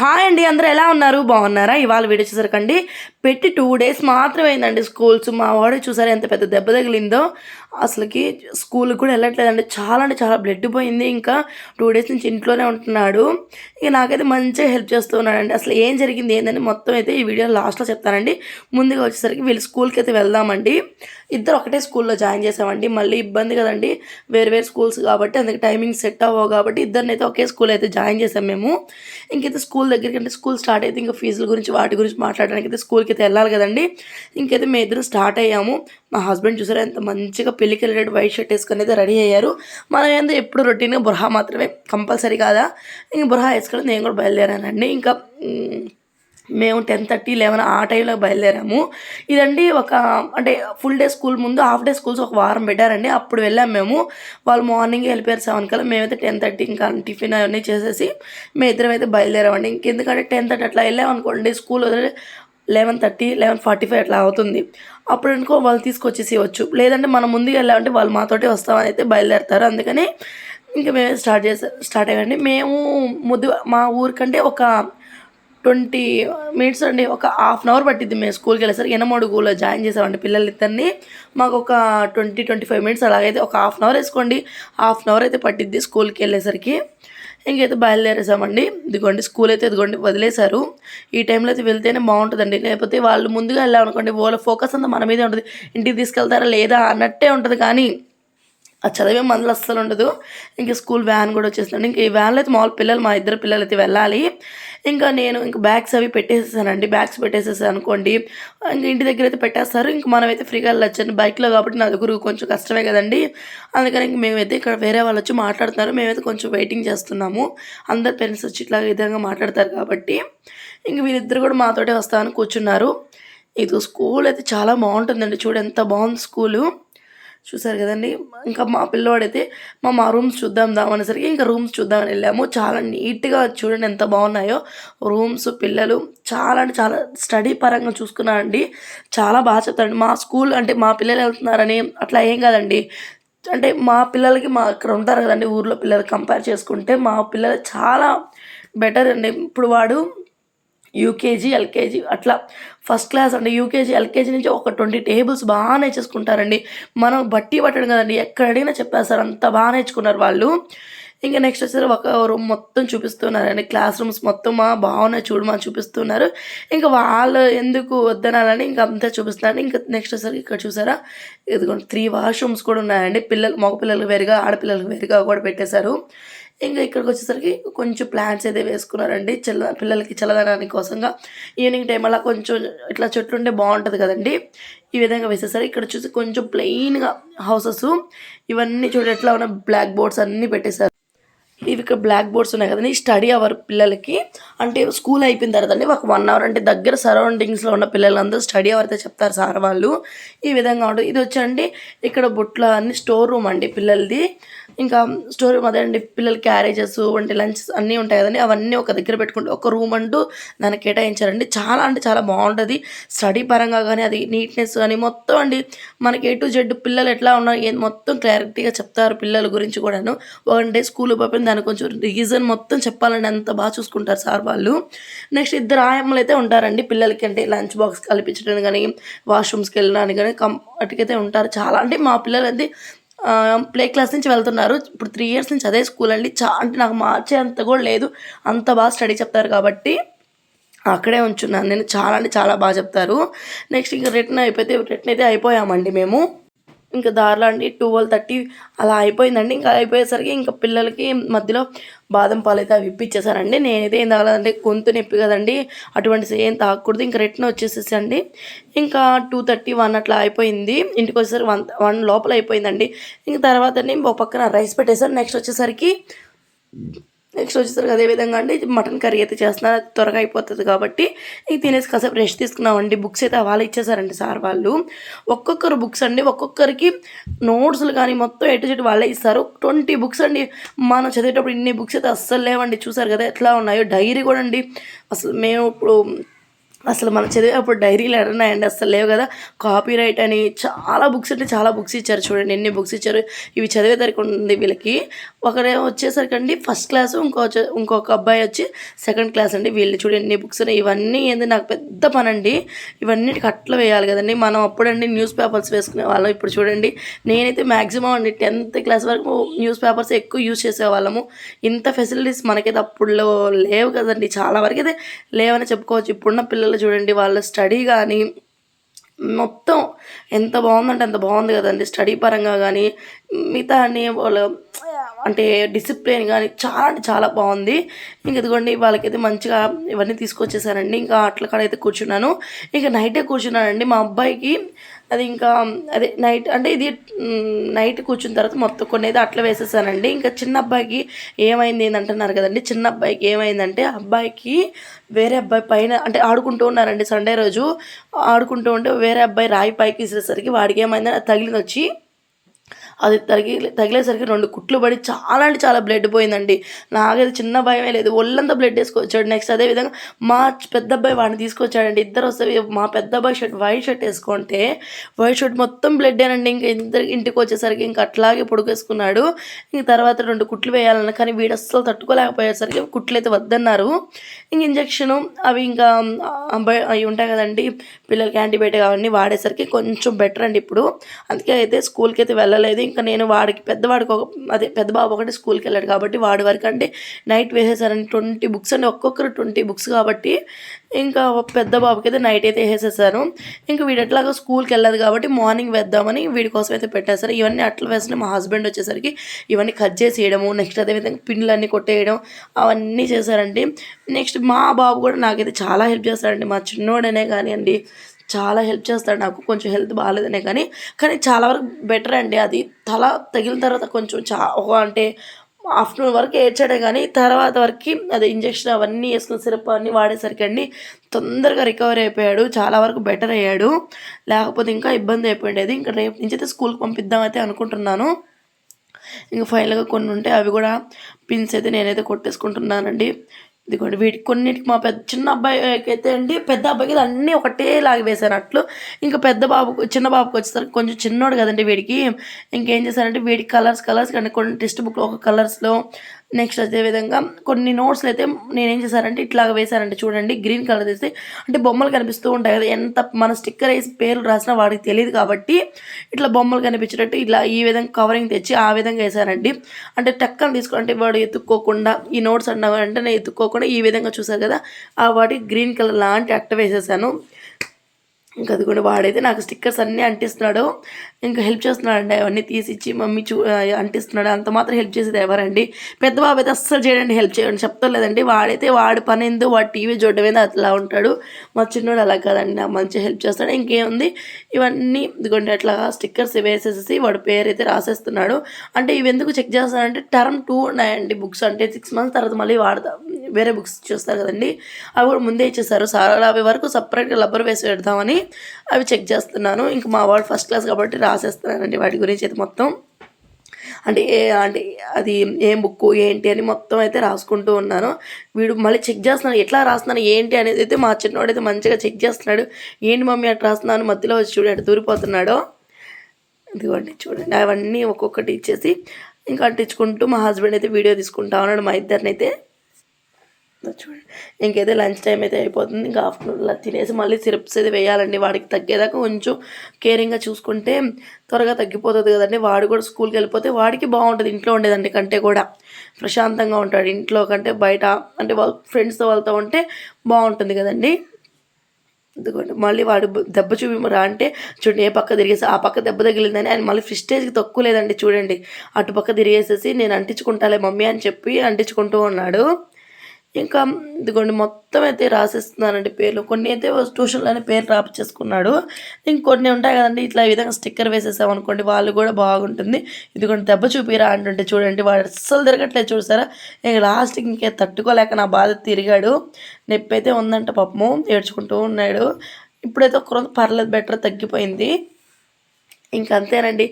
Hi అండి అందరూ ఎలా ఉన్నారు? బాగున్నారా? ఇవాళ వీడియో చూసారకండి పెట్టి టూ డేస్ మాత్రమే అయిందండి స్కూల్స్? మా వాడు చూసారు ఎంత పెద్ద దెబ్బ తగిలిందో? అసలుకి స్కూల్కి కూడా వెళ్ళట్లేదండి. చాలా అంటే చాలా బ్లడ్ పోయింది. ఇంకా టూ డేస్ నుంచి ఇంట్లోనే ఉంటున్నాడు. ఇక నాకైతే మంచిగా హెల్ప్ చేస్తూ ఉన్నాడండి. అసలు ఏం జరిగింది ఏంటంటే మొత్తం అయితే ఈ వీడియో లాస్ట్లో చెప్తానండి. ముందుగా వచ్చేసరికి వీళ్ళు స్కూల్కి అయితే వెళ్దామండి. ఇద్దరు ఒకటే స్కూల్లో జాయిన్ చేసామండి. మళ్ళీ ఇబ్బంది కదండి. వేరు వేరు స్కూల్స్ కాబట్టి అందుకే టైమింగ్ సెట్ అవ్వవు కాబట్టి ఇద్దరిని అయితే ఒకే స్కూల్ అయితే జాయిన్ చేసాం మేము. ఇంకైతే స్కూల్ దగ్గరికి అంటే స్కూల్ స్టార్ట్ అయితే ఇంకా ఫీజుల గురించి వాటి గురించి మాట్లాడడానికి అయితే స్కూల్కి అయితే వెళ్ళాలి కదండి. ఇంకైతే మేము ఇద్దరు స్టార్ట్ అయ్యాము. మా హస్బెండ్ చూసారా ఎంత మంచిగా పెళ్ళికి వెళ్ళేటట్టు వైట్ షర్ట్ వేసుకుని అయితే రెడీ అయ్యారు. మనం ఏందో ఎప్పుడు రొటీన్గా బుర్హా మాత్రమే కంపల్సరీ కాదా? ఇంక బుర్హా వేసుకొని నేను కూడా బయలుదేరానండి. ఇంకా మేము టెన్ థర్టీ లెవెన్ ఆ టైంలో బయలుదేరాము. ఇదండి ఒక అంటే ఫుల్ డే స్కూల్ ముందు హాఫ్ డే స్కూల్స్ ఒక వారం పెట్టారండి. అప్పుడు వెళ్ళాము మేము. వాళ్ళు మార్నింగ్ వెళ్ళిపోయారు సెవెన్ కల్లా. మేమైతే టెన్ థర్టీ ఇంకా టిఫిన్ అవన్నీ చేసేసి మేము ఇద్దరం అయితే బయలుదేరామండి. ఇంకెందుకంటే టెన్ థర్టీ అట్లా వెళ్ళామనుకోండి స్కూల్ వదిలే eleven thirty eleven forty five అట్లా అవుతుంది. అప్పుడు అనుకో వాళ్ళు తీసుకొచ్చేసి వచ్చు లేదంటే మనం ముందుకు వెళ్ళామంటే వాళ్ళు మాతోటి వస్తామని అయితే బయలుదేరుతారు. అందుకని ఇంకా మేమే స్టార్ట్ చేసా స్టార్ట్ అయ్యండి మేము ముద్దు మా ఊరికంటే ఒక ట్వంటీ మినిట్స్ అండి ఒక హాఫ్ అన్ అవర్ పట్టింది మేము స్కూల్కి వెళ్ళేసరికి. ఎనమడుగులో జాయిన్ చేసామండి పిల్లలిద్దరిని. మాకు ఒక ట్వంటీ ట్వంటీ ఫైవ్ మినిట్స్ అలాగైతే ఒక హాఫ్ అన్ అవర్ వేసుకోండి. హాఫ్ అన్ అవర్ అయితే పట్టిద్ది స్కూల్కి వెళ్ళేసరికి. ఇంకైతే బయలుదేరేసామండి. ఇదిగోండి స్కూల్ అయితే ఇదిగోండి వదిలేశారు. ఈ టైంలో అయితే వెళ్తేనే బాగుంటుందండి. లేకపోతే వాళ్ళు ముందుగా వెళ్ళామనుకోండి వాళ్ళ ఫోకస్ అంతా మన మీదే ఉంటుంది. ఇంటికి తీసుకెళ్తారా లేదా అన్నట్టే ఉంటుంది కానీ ఆ చదివే మందులు అస్సలు ఉండదు. ఇంకా స్కూల్ వ్యాన్ కూడా వచ్చేస్తుంది ఇంకా ఈ వ్యాన్లో అయితే మామూలు పిల్లలు మా ఇద్దరు పిల్లలు అయితే వెళ్ళాలి. ఇంకా నేను ఇంకా బ్యాగ్స్ అవి పెట్టేసేసానండి. బ్యాగ్స్ పెట్టేసేసాను అనుకోండి. ఇంకా ఇంటి దగ్గర అయితే పెట్టేస్తారు. ఇంక మనం అయితే ఫ్రీగా వెళ్ళొచ్చండి బైక్లో కాబట్టి నా దగ్గర కొంచెం కష్టమే కదండి. అందుకని ఇంక మేమైతే ఇక్కడ వేరే వాళ్ళు వచ్చి మాట్లాడుతున్నారు. మేమైతే కొంచెం వెయిటింగ్ చేస్తున్నాము. అందరు పేరెంట్స్ వచ్చి ఇట్లా విధంగా మాట్లాడతారు కాబట్టి. ఇంక వీరిద్దరు కూడా మాతోటే వస్తామని కూర్చున్నారు. ఇది స్కూల్ అయితే చాలా బాగుంటుందండి. చూడు ఎంత బాగుంది స్కూలు. చూసారు కదండి? ఇంకా మా పిల్లవాడైతే మా మా రూమ్స్ చూద్దాం దాం అనేసరికి ఇంకా రూమ్స్ చూద్దామని వెళ్ళాము. చాలా నీట్గా చూడండి ఎంత బాగున్నాయో. రూమ్స్ పిల్లలు చాలా అంటే చాలా స్టడీ పరంగా చూసుకున్నానండి చాలా బాగా చెప్తారండి మా స్కూల్ అంటే మా పిల్లలు వెళ్తున్నారని అట్లా ఏం కాదండి. అంటే మా పిల్లలకి మా అక్కడ ఉంటారు కదండి ఊర్లో పిల్లలు. కంపేర్ చేసుకుంటే మా పిల్లలు చాలా బెటర్ అండి. ఇప్పుడు వాడు యూకేజీ ఎల్కేజీ అట్లా ఫస్ట్ క్లాస్ అంటే యూకేజీ ఎల్కేజీ నుంచి ఒక ట్వంటీ టేబుల్స్ బాగా నేర్చేసుకుంటారండి. మనం బట్టి పట్టడం కదండి ఎక్కడ అడిగినా చెప్పేస్తారు అంత బాగా నేర్చుకున్నారు వాళ్ళు. ఇంకా నెక్స్ట్ వచ్చేసరి ఒక రూమ్ మొత్తం చూపిస్తున్నారండి క్లాస్ రూమ్స్ మొత్తం మా బాగున్నాయి చూడమా చూపిస్తున్నారు. ఇంకా వాళ్ళు ఎందుకు వద్దనాలని ఇంకా అంతా చూపిస్తున్నారు. ఇంకా నెక్స్ట్ వచ్చేసరికి ఇక్కడ చూసారా ఇదిగోండి త్రీ వాష్రూమ్స్ కూడా ఉన్నాయండి. పిల్లలు మగ పిల్లలకు వేరుగా ఆడపిల్లలకు వేరుగా కూడా పెట్టేశారు. ఇంకా ఇక్కడికి వచ్చేసరికి కొంచెం ప్లాంట్స్ అయితే వేసుకున్నారండి. చల్ల పిల్లలకి చల్లదనాని కోసంగా. ఈవినింగ్ టైం అలా కొంచెం ఇట్లా చెట్లు ఉంటే బాగుంటుంది కదండి. ఈ విధంగా వేసేసరికి ఇక్కడ చూసి కొంచెం ప్లెయిన్గా హౌసెస్ ఇవన్నీ చూడ ఎట్లా ఉన్న బ్లాక్ బోర్డ్స్ అన్నీ పెట్టేశారు. ఇవి ఇక్కడ బ్లాక్ బోర్డ్స్ ఉన్నాయి కదండి. స్టడీ అవర్ పిల్లలకి అంటే స్కూల్ అయిపోయిన తర్వాత అండి ఒక వన్ అవర్ అంటే దగ్గర సరౌండింగ్స్లో ఉన్న పిల్లలందరూ స్టడీ అవర్ అయితే చెప్తారు సార్ వాళ్ళు. ఈ విధంగా ఉంటుంది. ఇది వచ్చండి ఇక్కడ బుట్ల అన్ని స్టోర్ రూమ్ అండి పిల్లలది. ఇంకా స్టోర్ రూమ్ అదే అండి పిల్లల క్యారేజెస్ వంటి లంచ్ అన్నీ ఉంటాయి కదండి. అవన్నీ ఒక దగ్గర పెట్టుకుంటే ఒక రూమ్ అంటూ దానికి కేటాయించారండి. చాలా అంటే చాలా బాగుంటుంది. స్టడీ పరంగా కానీ అది నీట్నెస్ కానీ మొత్తం అండి మనకి ఏ టు జెడ్ పిల్లలు ఎట్లా ఉన్నారు మొత్తం క్లారిటీగా చెప్తారు పిల్లల గురించి కూడాను. వన్ డే స్కూల్ పోయిన దాని కొంచెం రీజన్ మొత్తం చెప్పాలండి అంత బాగా చూసుకుంటారు సార్ వాళ్ళు. నెక్స్ట్ ఇద్దరు ఆయమ్మలు అయితే ఉంటారండి. పిల్లలకి అంటే లంచ్ బాక్స్ కల్పించడం కానీ వాష్రూమ్స్కి వెళ్ళడానికి కానీ కం వాటికైతే ఉంటారు. చాలా అంటే మా పిల్లలు అయితే ప్లే క్లాస్ నుంచి వెళ్తున్నారు. ఇప్పుడు త్రీ ఇయర్స్ నుంచి అదే స్కూల్ అండి. చా అంటే నాకు మార్చే అంత కూడా లేదు. అంత బాగా స్టడీ చెప్తారు కాబట్టి అక్కడే ఉంచున్నాను. నేను చాలా అంటే చాలా బాగా చెప్తారు. నెక్స్ట్ ఇంకా రిటర్న్ అయిపోతే రిటర్న్ అయితే అయిపోయామండి మేము. ఇంకా దారిలో అండి ట్వెల్వ్ థర్టీ అలా అయిపోయిందండి. ఇంకా అయిపోయేసరికి ఇంకా పిల్లలకి మధ్యలో బాదం పాలు అయితే అవి ఇప్పించేసారండి నేనైతే ఏం తాగాలంటే గొంతు నొప్పి కదండి. అటువంటిది ఏం తాగకూడదు. ఇంకా రిటర్న్ వచ్చేసేసండి. ఇంకా టూ థర్టీ వన్ అట్లా అయిపోయింది. ఇంటికి వచ్చేసరికి వన్ వన్ లోపల అయిపోయిందండి. ఇంకా తర్వాత అండి ఒక పక్కన రైస్ పెట్టేసాను. నెక్స్ట్ వచ్చేసరికి నెక్స్ట్ వచ్చేసరికి అదే విధంగా అండి మటన్ కర్రీ అయితే చేస్తున్నారు అది త్వరగా అయిపోతుంది కాబట్టి ఇది తినేసి కాసేపు రెస్ట్ తీసుకున్నామండి. బుక్స్ అయితే వాళ్ళు ఇచ్చేసారండి సార్ వాళ్ళు. ఒక్కొక్కరు బుక్స్ అండి ఒక్కొక్కరికి నోట్స్లు కానీ మొత్తం ఎటు చెట్టు వాళ్ళే ఇస్తారు. ట్వంటీ బుక్స్ అండి మనం చదివేటప్పుడు ఇన్ని బుక్స్ అయితే అస్సలు లేవండి. చూసారు కదా ఎట్లా ఉన్నాయో డైరీ కూడా అండి. అసలు మేము ఇప్పుడు అసలు మనం చదివేటప్పుడు డైరీలు ఎడన్నాయండి అసలు లేవు కదా. కాపీ రైట్ అని చాలా బుక్స్ అంటే చాలా బుక్స్ ఇచ్చారు చూడండి. ఎన్ని బుక్స్ ఇచ్చారు? ఇవి చదివేసరికి ఉంది వీళ్ళకి. ఒకరే వచ్చేసరికి అండి ఫస్ట్ క్లాస్ ఇంకో ఇంకొక అబ్బాయి వచ్చి సెకండ్ క్లాస్ అండి. వీళ్ళు చూడండి ఎన్ని బుక్స్ ఉన్నాయి? ఇవన్నీ ఏంది? నాకు పెద్ద పని అండి ఇవన్నిటికి అట్లా వేయాలి కదండి. మనం అప్పుడండి న్యూస్ పేపర్స్ వేసుకునే వాళ్ళం. ఇప్పుడు చూడండి నేనైతే మ్యాక్సిమం అండి టెన్త్ క్లాస్ వరకు న్యూస్ పేపర్స్ ఎక్కువ యూజ్ చేసేవాళ్ళము. ఇంత ఫెసిలిటీస్ మనకైతే అప్పుడులో లేవు కదండి. చాలా వరకు అయితే లేవని చెప్పుకోవచ్చు. ఇప్పుడున్న పిల్లలు చూడండి వాళ్ళ స్టడీ కానీ మొత్తం ఎంత బాగుందంటే అంత బాగుంది కదండి. స్టడీ పరంగా కానీ మిగతా అన్ని వాళ్ళ అంటే డిసిప్లిన్ కానీ చాలా అంటే చాలా బాగుంది. ఇంక ఇదిగోండి వాళ్ళకైతే మంచిగా ఇవన్నీ తీసుకొచ్చేసానండి ఇంకా అట్ల కాడ అయితే కూర్చున్నాను. ఇంకా నైటే కూర్చున్నానండి మా అబ్బాయికి. అది ఇంకా అదే నైట్ అంటే ఇది నైట్ కూర్చున్న తర్వాత మొత్తం కొన్ని అయితే అట్లా వేసేసానండి. ఇంకా చిన్న అబ్బాయికి ఏమైంది ఏంటంటున్నారు కదండి. చిన్న అబ్బాయికి ఏమైందంటే అబ్బాయికి వేరే అబ్బాయి పైన అంటే ఆడుకుంటూ ఉన్నారండి సండే రోజు. ఆడుకుంటూ ఉంటే వేరే అబ్బాయి రాయి పైకి ఇసేసరికి వాడికి ఏమైందని తగిలిన వచ్చి అది తగిలి తగిలేసరికి రెండు కుట్లు పడి చాలా అంటే చాలా బ్లడ్ పోయిందండి. నాకైతే చిన్న భయమే లేదు. ఒళ్ళంతా బ్లడ్ వేసుకొచ్చాడు. నెక్స్ట్ అదే విధంగా మా పెద్ద అబ్బాయి వాడిని తీసుకొచ్చాడండి. ఇద్దరు వస్తే మా పెద్ద అబ్బాయి షర్ట్ వైట్ షర్ట్ వేసుకుంటే వైట్ షర్ట్ మొత్తం బ్లడ్ ఏనండి. ఇంకా ఇద్దరు ఇంటికి వచ్చేసరికి ఇంకా అట్లాగే పొడుకేసుకున్నాడు ఇంక తర్వాత రెండు కుట్లు వేయాలన్న కానీ వీడు అస్సలు తట్టుకోలేకపోయేసరికి కుట్లు అయితే వద్దన్నారు. ఇంక ఇంజక్షను అవి ఇంకా అబ్బాయి అవి ఉంటాయి కదండి. పిల్లలకి యాంటీబయాటిక్ అవన్నీ వాడేసరికి కొంచెం బెటర్ అండి ఇప్పుడు. అందుకే అయితే స్కూల్కి అయితే వెళ్ళలేదు. ఇంకా నేను వాడికి పెద్దవాడికి ఒక అదే పెద్ద బాబు ఒకటి స్కూల్కి వెళ్ళాడు కాబట్టి వాడి వరకు అంటే నైట్ వేసేసారని ట్వంటీ బుక్స్ అంటే ఒక్కొక్కరు ట్వంటీ బుక్స్ కాబట్టి ఇంకా పెద్ద బాబుకి అయితే నైట్ అయితే వేసేసారు ఇంకా వీడు ఎట్లాగో స్కూల్కి వెళ్ళదు కాబట్టి మార్నింగ్ వేద్దామని వీడి కోసం అయితే పెట్టేశారు. ఇవన్నీ అట్లా వేసిన మా హస్బెండ్ వచ్చేసరికి ఇవన్నీ కట్ చేసి వేయడము నెక్స్ట్ అదేవిధంగా పిన్లు అన్నీ కొట్టేయడం అవన్నీ చేశారండి. నెక్స్ట్ మా బాబు కూడా నాకైతే చాలా హెల్ప్ చేస్తాడండి. మా చిన్నోడనే కానివ్వండి చాలా హెల్ప్ చేస్తాడు. నాకు కొంచెం హెల్త్ బాగాలేదనే కానీ కానీ చాలా వరకు బెటర్ అండి అది. తల తగిలిన తర్వాత కొంచెం చా ఒక అంటే ఆఫ్టర్నూన్ వరకు ఏడ్చాడే కానీ తర్వాత వరకు అది ఇంజక్షన్ అవన్నీ వేసుకున్న సిరప్ అన్నీ వాడేసరికి అండి తొందరగా రికవర్ అయిపోయాడు. చాలా వరకు బెటర్ అయ్యాడు. లేకపోతే ఇంకా ఇబ్బంది అయిపోయిండేది. ఇంకా రేపు నుంచి అయితే స్కూల్కి పంపిద్దామైతే అనుకుంటున్నాను. ఇంకా ఫైనల్గా కొన్ని ఉంటే అవి కూడా పిన్స్ అయితే నేనైతే కొట్టేసుకుంటున్నానండి. ఇదిగోండి వీటికి కొన్నిటికి మా పెద్ద చిన్న అబ్బాయికి అయితే అండి పెద్ద అబ్బాయికి అయితే అన్నీ ఒకటేలాగా అట్లు ఇంకా పెద్ద బాబుకు చిన్న బాబుకి వచ్చేసరికి కొంచెం చిన్నోడు కదండి వీడికి. ఇంకేం చేశారంటే వీడికి కలర్స్ కలర్స్ కానీ కొన్ని టెక్స్ట్ బుక్లో ఒక కలర్స్లో నెక్స్ట్ అదేవిధంగా కొన్ని నోట్స్లు అయితే నేనేం చేశానంటే ఇట్లాగ వేశానంటే చూడండి గ్రీన్ కలర్ వేస్తే అంటే బొమ్మలు కనిపిస్తూ ఉంటాయి కదా ఎంత మన స్టిక్కర్ వేసి పేర్లు రాసినా వాడికి తెలియదు కాబట్టి ఇట్లా బొమ్మలు కనిపించేటట్టు ఇట్లా ఈ విధంగా కవరింగ్ తెచ్చి ఆ విధంగా వేశానండి. అంటే టక్కని తీసుకుని అంటే వాడు ఎత్తుక్కోకుండా ఈ నోట్స్ అన్న వెంటనే ఎత్తుక్కోకుండా ఈ విధంగా చూసారు కదా ఆ వాటికి గ్రీన్ కలర్ లాంటి అట్ట వేసేసాను. ఇంకా అది కూడా వాడైతే నాకు స్టిక్కర్స్ అన్నీ అంటిస్తున్నాడు. ఇంకా హెల్ప్ చేస్తున్నాడండి అవన్నీ తీసిచ్చి మమ్మీ చూ అంటిస్తున్నాడు. అంత మాత్రం హెల్ప్ చేసేది ఎవరండి? పెద్ద బాబు అయితే అస్సలు చేయడండి హెల్ప్ చేయండి చెప్తలేదండి వాడైతే వాడి పని ఏందో వాడు టీవీ చూడడం ఏందో అట్లా ఉంటాడు. మా చిన్నోడు అలా కాదండి నాకు మంచిగా హెల్ప్ చేస్తాడు. ఇంకేముంది? ఇవన్నీ ఇదిగోండి అట్లా స్టిక్కర్స్ వేసేసి వాడు పేరు అయితే రాసేస్తున్నాడు. అంటే ఇవి ఎందుకు చెక్ చేస్తానంటే టర్మ్ టూ ఉన్నాయండి బుక్స్. అంటే సిక్స్ మంత్స్ తర్వాత మళ్ళీ వాడదాం వేరే బుక్స్ చూస్తారు కదండి. అవి కూడా ముందే ఇచ్చేసారు. సార్ అవి వరకు సపరేట్గా రబ్బర్ వేసి పెడతామని అవి చెక్ చేస్తున్నాను. ఇంక మా వాడు ఫస్ట్ క్లాస్ కాబట్టి రాసేస్తున్నానండి వాటి గురించి అయితే మొత్తం. అంటే ఏ అంటే అది ఏం బుక్ ఏంటి అని మొత్తం అయితే రాసుకుంటూ ఉన్నాను. వీడు మళ్ళీ చెక్ చేస్తున్నాడు. ఎట్లా రాస్తున్నాను ఏంటి అనేది అయితే మా చిన్నవాడు అయితే మంచిగా చెక్ చేస్తున్నాడు. ఏంటి మమ్మీ అట్లా రాస్తున్నాను మధ్యలో వచ్చి చూడు అటు దూరిపోతున్నాడు. ఇదిగోండి చూడండి. అవన్నీ ఒక్కొక్కటి ఇచ్చేసి ఇంకా అంటించుకుంటూ మా హస్బెండ్ అయితే వీడియో తీసుకుంటా ఉన్నాడు మా ఇద్దరిని అయితే చూడండి ఇంకైతే లంచ్ టైం అయితే అయిపోతుంది. ఇంకా ఆఫ్టర్నూన్లో తినేసి మళ్ళీ సిరప్స్ అయితే వేయాలండి. వాడికి తగ్గేదాకా కొంచెం కేరింగ్గా చూసుకుంటే త్వరగా తగ్గిపోతుంది కదండి. వాడు కూడా స్కూల్కి వెళ్ళిపోతే వాడికి బాగుంటుంది. ఇంట్లో ఉండేదండి కంటే కూడా. ప్రశాంతంగా ఉంటాడు. ఇంట్లో కంటే బయట అంటే వాళ్ళ ఫ్రెండ్స్తో వాళ్ళతో ఉంటే బాగుంటుంది కదండి. ఎందుకంటే మళ్ళీ వాడు దెబ్బ చూపిమరా అంటే చూడండి ఏ పక్క తిరిగేసి ఆ పక్క దెబ్బ తగిలిందని ఆయన మళ్ళీ ఫ్రిస్టేజ్కి తక్కువ లేదండి చూడండి. అటు పక్క తిరిగేసేసి నేను అంటించుకుంటాలే మమ్మీ అని చెప్పి అంటించుకుంటూ ఉన్నాడు. ఇంకా ఇదిగోండి మొత్తం అయితే రాసేస్తున్నానండి పేర్లు. కొన్ని అయితే ట్యూషన్లోనే పేర్లు రాపిచ్చేసుకున్నాడు. ఇంకొన్ని ఉంటాయి కదండి ఇట్లా ఈ విధంగా స్టిక్కర్ వేసేసామనుకోండి వాళ్ళు కూడా బాగుంటుంది. ఇదిగోండి దెబ్బ చూపిరా అంటుంటే చూడండి వాడు అస్సలు తిరగట్లేదు చూసారా? ఇంక లాస్ట్కి ఇంకే తట్టుకోలేక నా బాధ తిరిగాడు. నొప్పి అయితే ఉందంట పాపము ఏడ్చుకుంటూ ఉన్నాడు. ఇప్పుడైతే ఒక రోజు పర్లేదు బెటర్ తగ్గిపోయింది. ఇంక అంతేనండి.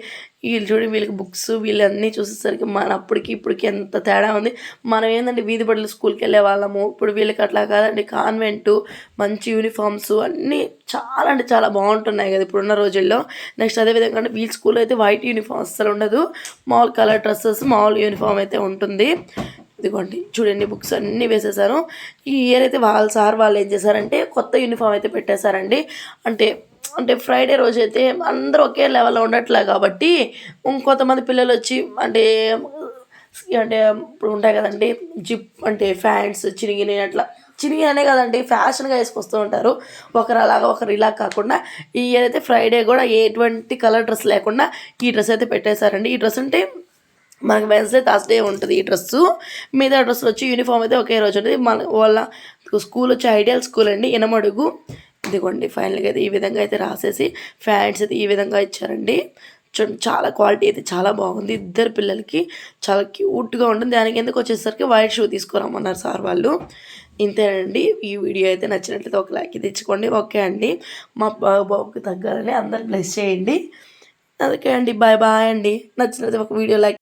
వీళ్ళు చూడండి వీళ్ళకి బుక్స్ వీళ్ళన్నీ చూసేసరికి మన అప్పటికి ఇప్పటికి ఎంత తేడా ఉంది. మనం ఏంటంటే వీధి బడులు స్కూల్కి వెళ్ళే వాళ్ళము. ఇప్పుడు వీళ్ళకి అట్లా కాదండి. కాన్వెంటు మంచి యూనిఫామ్స్ అన్నీ చాలా అంటే చాలా బాగుంటున్నాయి కదా ఇప్పుడున్న రోజుల్లో. నెక్స్ట్ అదేవిధంగా అంటే వీళ్ళ స్కూల్లో అయితే వైట్ యూనిఫామ్ అస్సలు ఉండదు. మామూలు కలర్ డ్రెస్సెస్ మామూలు యూనిఫామ్ అయితే ఉంటుంది. ఇదిగోండి చూడండి బుక్స్ అన్నీ వేసేసారు ఈ ఇయర్ అయితే వాళ్ళ సార్ వాళ్ళు ఏం చేశారంటే కొత్త యూనిఫామ్ అయితే పెట్టేశారండి. అంటే అంటే ఫ్రైడే రోజు అయితే అందరూ ఒకే లెవెల్లో ఉండట్లే కాబట్టి ఇంకొంతమంది పిల్లలు వచ్చి అంటే అంటే ఇప్పుడు ఉంటాయి కదండి జిప్ అంటే ఫ్యాంట్స్ చినిగిన అట్లా. చినిగిననే కదండి ఫ్యాషన్గా వేసుకొస్తూ ఉంటారు. ఒకరు అలాగా ఒకరు ఇలా కాకుండా ఈ ఇయర్ అయితే ఫ్రైడే కూడా ఎటువంటి కలర్ డ్రెస్ లేకుండా ఈ డ్రెస్ అయితే పెట్టేశారండి. ఈ డ్రెస్ అంటే మనకి వెన్స్డే థర్స్డే ఉంటుంది ఈ డ్రెస్సు మిగతా డ్రెస్సులు వచ్చి యూనిఫామ్ అయితే ఒకే రోజు ఉంటుంది. మన వాళ్ళ స్కూల్ వచ్చి ఐడియల్ స్కూల్ అండి ఇనమడుగు. ఇదిగోండి ఫైనల్గా అయితే ఈ విధంగా అయితే రాసేసి ఫ్యాన్స్ అయితే ఈ విధంగా ఇచ్చారండి. చూడండి చాలా క్వాలిటీ అయితే చాలా బాగుంది. ఇద్దరు పిల్లలకి చాలా క్యూట్గా ఉంటుంది. దానికి ఎందుకు వచ్చేసరికి వైట్ షూ తీసుకురమ్మన్నారు సార్ వాళ్ళు. ఇంతేనండి. ఈ వీడియో అయితే నచ్చినట్లయితే ఒక లైక్ తెచ్చుకోండి ఓకే అండి. మా బాబు బాబుకి తగ్గాలని అందరు బ్లెస్ చేయండి. అందుకే అండి. బాయ్ బాయ్ అండి. నచ్చినట్లయితే ఒక వీడియో లైక్